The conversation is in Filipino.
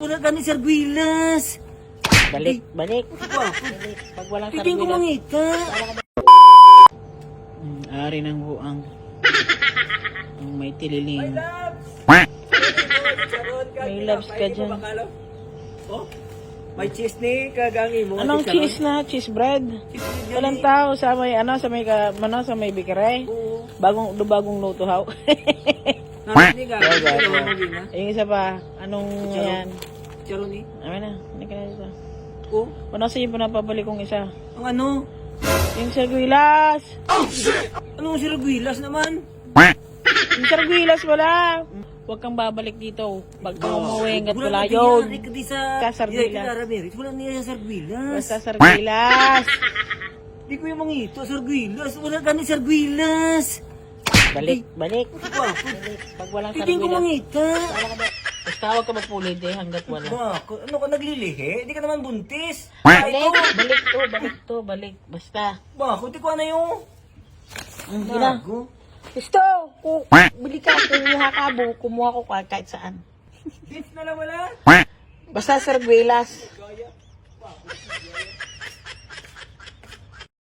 Wala ka ni Sarguilas. Balik, balik. Balik. Pag walang Pipin ko sarwilas. mangita. Hmm, ari ng buang. Ang may tililing. May loves ka dyan. Oh, may cheese ni kagangi mo. Anong cheese na? Cheese bread? Walang tao sa may, ano, sa may, ka, ano, sa may bikere. Oo. Bagong, do bagong lutuhaw. Narinig ka. Yes, yes, Dalawa yes. mo din, ha? Yung isa pa, anong, yan? Charo ni. Amin na, hindi ka na isa. Oh, Ano sa yung pinapabalik kong isa? ang ano? Yung sarguilas! Anong Sarguilas naman? Yung sarguilas wala! Huwag kang babalik dito. Pag ka umuwi hanggat wala yun. Wala di sa... Sa Sarguilas. Wala niya sa Sarguilas. Basta sarguilas! Di ko yung mangito, Sarguilas. Wala ka ni Sarguilas. Balik, balik. Balik. Pag walang Pipin ko sarguilas. mangita. Basta huwag ka magpulid eh hanggat wala. Bako, ano ka naglilihi? Di ka naman buntis. Balik, balik to, balik to, balik. Basta. Bako, di ko ano yung... Mm, yun na. Bago. Gusto, kung bili ka, kumuha ka, bu- kumuha ko kahit saan. Beef na lang wala. Basta sarguilas.